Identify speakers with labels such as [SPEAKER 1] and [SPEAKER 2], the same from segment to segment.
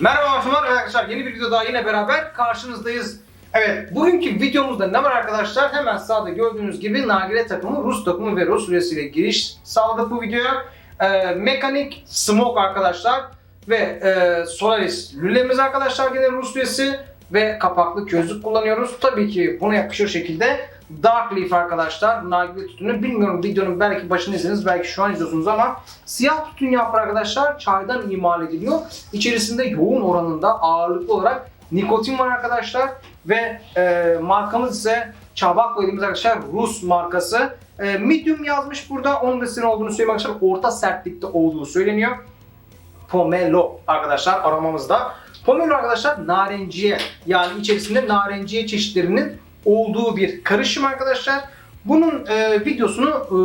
[SPEAKER 1] Merhaba Müslüman arkadaşlar yeni bir videoda yine beraber karşınızdayız. Evet bugünkü videomuzda ne var arkadaşlar? Hemen sağda gördüğünüz gibi Nagire takımı Rus takımı ve Rus üyesiyle giriş sağladık bu videoya. Ee, mekanik Smoke arkadaşlar ve e, Solaris lülemiz arkadaşlar yine Rus üyesi ve kapaklı gözlük kullanıyoruz. Tabii ki buna yakışır şekilde Dark Leaf arkadaşlar nargile tütünü bilmiyorum videonun belki başını izlediniz belki şu an izliyorsunuz ama siyah tütün yaprağı arkadaşlar çaydan imal ediliyor. İçerisinde yoğun oranında ağırlıklı olarak nikotin var arkadaşlar ve e, markamız ise Çabak dediğimiz arkadaşlar Rus markası. E, medium yazmış burada. Onun da sizin olduğunu söyleyeyim arkadaşlar. Orta sertlikte olduğu söyleniyor. Pomelo arkadaşlar aramamızda. Pomelo arkadaşlar narenciye yani içerisinde narenciye çeşitlerinin olduğu bir karışım arkadaşlar. Bunun e, videosunu e,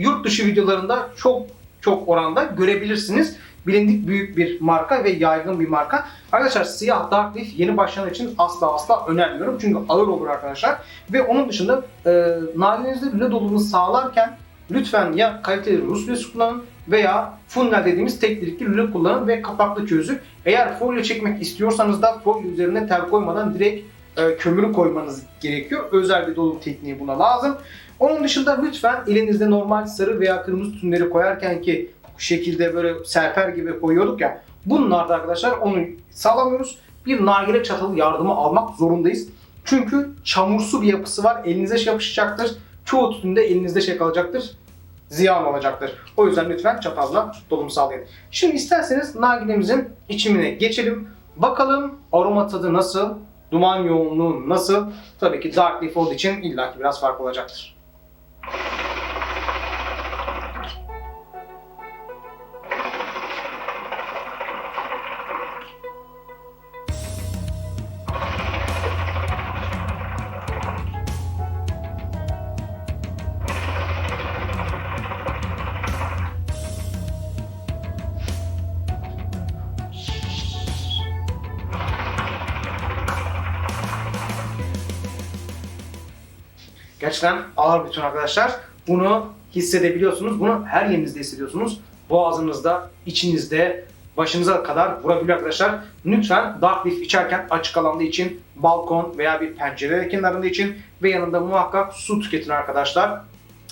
[SPEAKER 1] yurt dışı videolarında çok çok oranda görebilirsiniz. Bilindik büyük bir marka ve yaygın bir marka. Arkadaşlar siyah dark leaf yeni başlayan için asla asla önermiyorum. Çünkü ağır olur arkadaşlar. Ve onun dışında e, narinizde lüle dolumu sağlarken lütfen ya kaliteli Rus lülesi kullanın veya funnel dediğimiz tek delikli lüle kullanın ve kapaklı çözük. Eğer folyo çekmek istiyorsanız da folyo üzerine tel koymadan direkt e, kömürü koymanız gerekiyor. Özel bir dolum tekniği buna lazım. Onun dışında lütfen elinizde normal sarı veya kırmızı tütünleri koyarken ki bu şekilde böyle serper gibi koyuyorduk ya. Bunlarda arkadaşlar onu sağlamıyoruz. Bir nargile çatalı yardımı almak zorundayız. Çünkü çamursu bir yapısı var. Elinize şey yapışacaktır. Çoğu tütünde elinizde şey kalacaktır. Ziyan olacaktır. O yüzden lütfen çatalla dolum sağlayın. Şimdi isterseniz nargilemizin içimine geçelim. Bakalım aroma tadı nasıl? Duman yoğunluğu nasıl? Tabii ki Dark Leaf olduğu için illaki biraz farklı olacaktır. Gerçekten ağır bir tün arkadaşlar. Bunu hissedebiliyorsunuz. Bunu her yerinizde hissediyorsunuz. Boğazınızda, içinizde, başınıza kadar vurabiliyor arkadaşlar. Lütfen Dark Leaf içerken açık alanda için, balkon veya bir pencere kenarında için ve yanında muhakkak su tüketin arkadaşlar.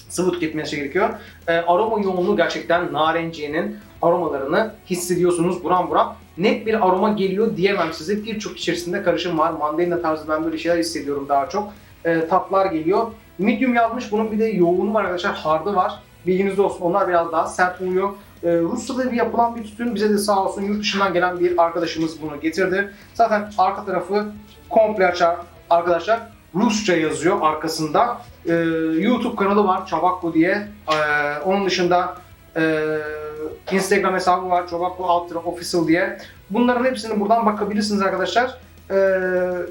[SPEAKER 1] Sıvı tüketmesi gerekiyor. Ee, aroma yoğunluğu gerçekten narenciyenin aromalarını hissediyorsunuz buram buram. Net bir aroma geliyor diyemem size. Birçok içerisinde karışım var. Mandalina tarzı ben böyle şeyler hissediyorum daha çok e, tatlar geliyor. Medium yazmış. Bunun bir de yoğunu var arkadaşlar. Hardı var. Bilginiz olsun. Onlar biraz daha sert oluyor. E, Rusya'da bir yapılan bir tütün. Bize de sağ olsun yurt dışından gelen bir arkadaşımız bunu getirdi. Zaten arka tarafı komple açar arkadaşlar. Rusça yazıyor arkasında. E, YouTube kanalı var Çabakko diye. E, onun dışında e, Instagram hesabı var Çabakko Ultra Official diye. Bunların hepsini buradan bakabilirsiniz arkadaşlar. E,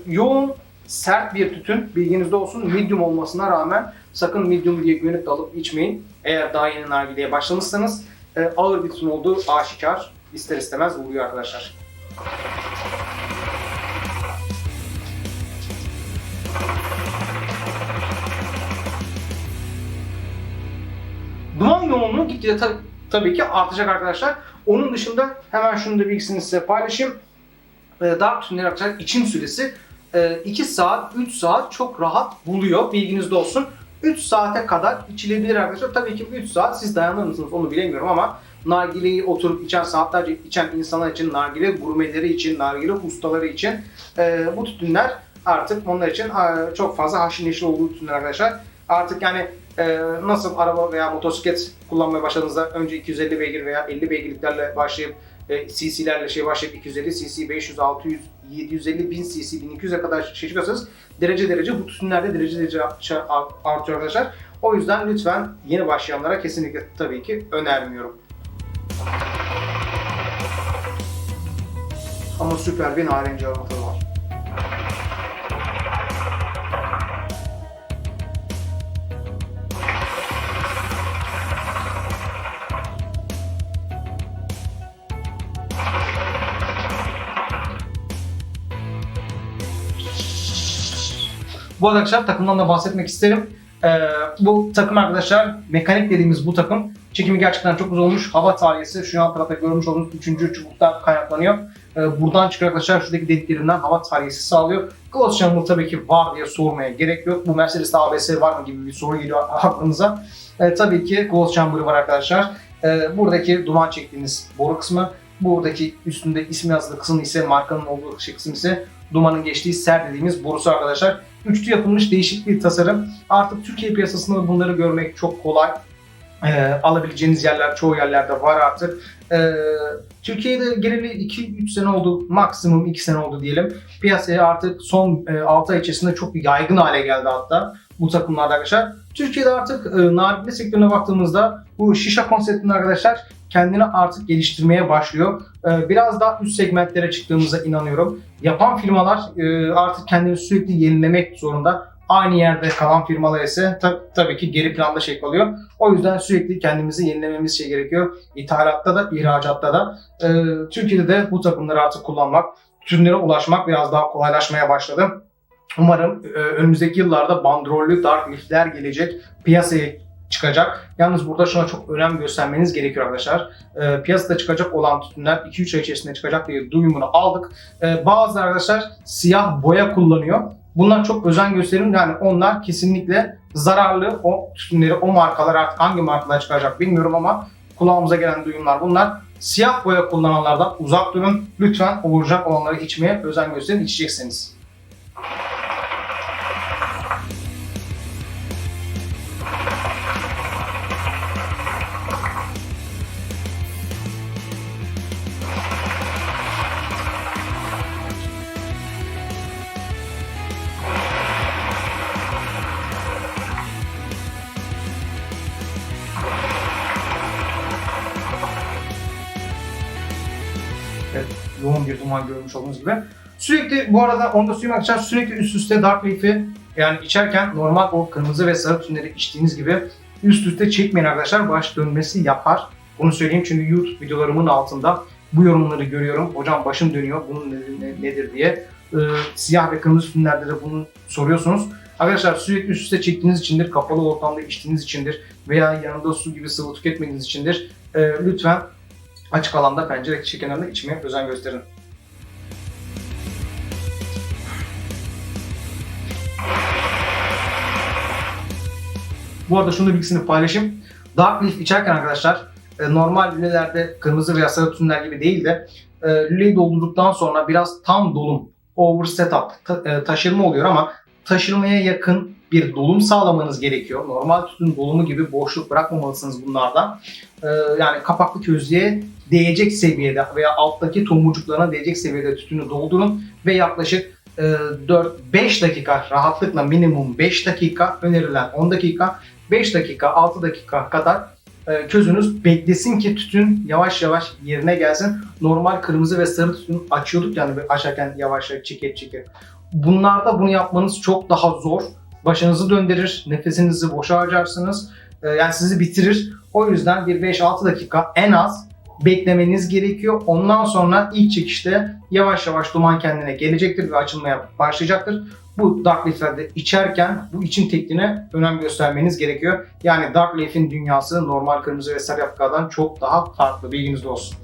[SPEAKER 1] yoğun sert bir tütün bilginizde olsun medium olmasına rağmen sakın medium diye güvenip de alıp içmeyin. Eğer daha yeni nargileye başlamışsanız e, ağır bir tütün olduğu aşikar ister istemez vuruyor arkadaşlar. Duman yoğunluğu gitgide ta- tabii ki artacak arkadaşlar. Onun dışında hemen şunu da bilgisini size paylaşayım. E, dark tütünleri arkadaşlar içim süresi 2 saat, 3 saat çok rahat buluyor. Bilginizde olsun. 3 saate kadar içilebilir arkadaşlar. Tabii ki 3 saat siz dayanır mısınız onu bilemiyorum ama nargileyi oturup içen saatlerce içen insanlar için, nargile gurmeleri için, nargile ustaları için e, bu tütünler artık onlar için e, çok fazla haşin neşir olduğu tütünler arkadaşlar. Artık yani e, nasıl araba veya motosiklet kullanmaya başladığınızda önce 250 beygir veya 50 beygirliklerle başlayıp e, CC'lerle şey başlayıp 250 cc, 500, 600, 750, 1000 cc, 1200'e kadar şey çıkarsanız derece derece bu tütünlerde derece derece artıyor arkadaşlar. O yüzden lütfen yeni başlayanlara kesinlikle tabii ki önermiyorum. Ama süper bir narenci aromatı var. Bu arkadaşlar takımdan da bahsetmek isterim. Ee, bu takım arkadaşlar mekanik dediğimiz bu takım çekimi gerçekten çok uzun olmuş. Hava tarihisi şu an tarafta görmüş olduğunuz 3. çubuktan kaynaklanıyor. E, buradan çıkan arkadaşlar şuradaki deliklerinden hava tahliyesi sağlıyor. Close chamber tabii ki var diye sormaya gerek yok. Bu Mercedes'te ABS var mı gibi bir soru geliyor aklınıza. E, tabii ki close chamber'ı var arkadaşlar. E, buradaki duman çektiğiniz boru kısmı. Buradaki üstünde ismi yazılı kısım ise markanın olduğu kısım ise dumanın geçtiği ser dediğimiz borusu arkadaşlar. Üçlü yapılmış değişik bir tasarım. Artık Türkiye piyasasında bunları görmek çok kolay. Ee, alabileceğiniz yerler çoğu yerlerde var artık. Ee, Türkiye'de geleli 2-3 sene oldu, maksimum 2 sene oldu diyelim. Piyasaya artık son e, 6 ay içerisinde çok yaygın hale geldi hatta bu takımlarda arkadaşlar. Türkiye'de artık e, nargile sektörüne baktığımızda bu şişe konseptinde arkadaşlar kendini artık geliştirmeye başlıyor. Ee, biraz daha üst segmentlere çıktığımıza inanıyorum. Yapan firmalar e, artık kendini sürekli yenilemek zorunda. Aynı yerde kalan firmalar ise tab- tabii ki geri planda şey kalıyor. O yüzden sürekli kendimizi yenilememiz şey gerekiyor. İthalatta da, ihracatta da. Ee, Türkiye'de de bu takımları artık kullanmak, ürünlere ulaşmak biraz daha kolaylaşmaya başladı. Umarım e, önümüzdeki yıllarda bandrollü dark liftler gelecek, piyasaya çıkacak. Yalnız burada şuna çok önem göstermeniz gerekiyor arkadaşlar. E, piyasada çıkacak olan tütünler 2-3 ay içerisinde çıkacak diye duyumunu aldık. E, bazı arkadaşlar siyah boya kullanıyor. Bunlar çok özen gösterin. Yani onlar kesinlikle zararlı. O tütünleri, o markalar artık hangi markalar çıkacak bilmiyorum ama kulağımıza gelen duyumlar bunlar. Siyah boya kullananlardan uzak durun. Lütfen orijinal olanları içmeye özen gösterin içecekseniz. Yoğun bir duman görmüş olduğunuz gibi. Sürekli bu arada onu da söyleyeyim arkadaşlar sürekli üst üste Dark Leaf'i yani içerken normal o kırmızı ve sarı tünleri içtiğiniz gibi üst üste çekmeyin arkadaşlar. Baş dönmesi yapar. Bunu söyleyeyim çünkü YouTube videolarımın altında bu yorumları görüyorum. Hocam başım dönüyor bunun nedeni ne- nedir diye. Ee, siyah ve kırmızı tünlerde de bunu soruyorsunuz. Arkadaşlar sürekli üst üste çektiğiniz içindir, kapalı ortamda içtiğiniz içindir veya yanında su gibi sıvı tüketmediğiniz içindir. Ee, lütfen açık alanda pencere kenarında içmeye özen gösterin. Bu arada şunu bilgisini paylaşayım. Dark Leaf içerken arkadaşlar e, normal lülelerde kırmızı veya sarı tünler gibi değil de e, lüleyi doldurduktan sonra biraz tam dolum, over setup, e, taşırma oluyor ama taşırmaya yakın bir dolum sağlamanız gerekiyor. Normal tütün dolumu gibi boşluk bırakmamalısınız bunlardan. E, yani kapaklı közlüğe değecek seviyede veya alttaki tomurcuklarına değecek seviyede tütünü doldurun ve yaklaşık e, 4-5 dakika rahatlıkla minimum 5 dakika önerilen 10 dakika 5 dakika 6 dakika kadar e, közünüz beklesin ki tütün yavaş yavaş yerine gelsin. Normal kırmızı ve sarı tütün açıyorduk yani açarken yavaş yavaş çeket çeket. Bunlarda bunu yapmanız çok daha zor. Başınızı döndürür, nefesinizi boşa harcarsınız. E, yani sizi bitirir. O yüzden bir 5-6 dakika en az beklemeniz gerekiyor. Ondan sonra ilk çekişte yavaş yavaş duman kendine gelecektir ve açılmaya başlayacaktır. Bu Dark Leaf'lerde içerken bu için tekniğine önem göstermeniz gerekiyor. Yani Dark Leaf'in dünyası normal kırmızı ve sarı yapkadan çok daha farklı. Bilginiz olsun.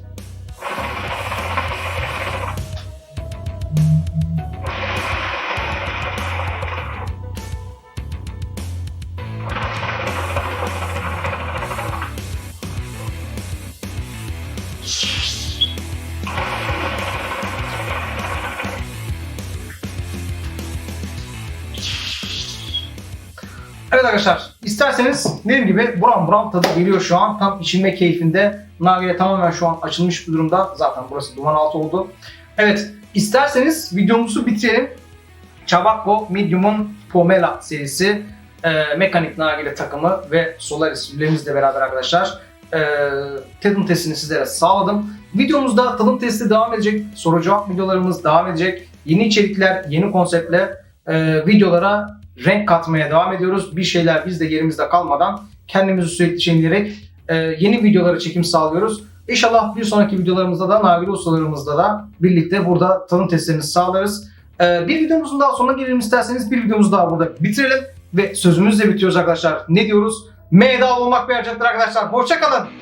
[SPEAKER 1] Evet arkadaşlar isterseniz dediğim gibi buram buram tadı geliyor şu an. Tam içilme keyfinde. Nargile tamamen şu an açılmış bir durumda. Zaten burası duman altı oldu. Evet isterseniz videomuzu bitirelim. Chabacco Medium'un Pomela serisi e, mekanik nargile takımı ve Solaris lülemizle beraber arkadaşlar e, tadım testini sizlere sağladım. Videomuzda tadım testi devam edecek. Soru cevap videolarımız devam edecek. Yeni içerikler, yeni konseptle e, videolara renk katmaya devam ediyoruz. Bir şeyler biz de yerimizde kalmadan kendimizi sürekli yenileyerek e, yeni videoları çekim sağlıyoruz. İnşallah bir sonraki videolarımızda da nargile ustalarımızla da birlikte burada tanım testlerini sağlarız. E, bir videomuzun daha sonuna gelelim isterseniz bir videomuzu daha burada bitirelim ve sözümüzle bitiyoruz arkadaşlar. Ne diyoruz? Meyda olmak bir arkadaşlar. Hoşçakalın.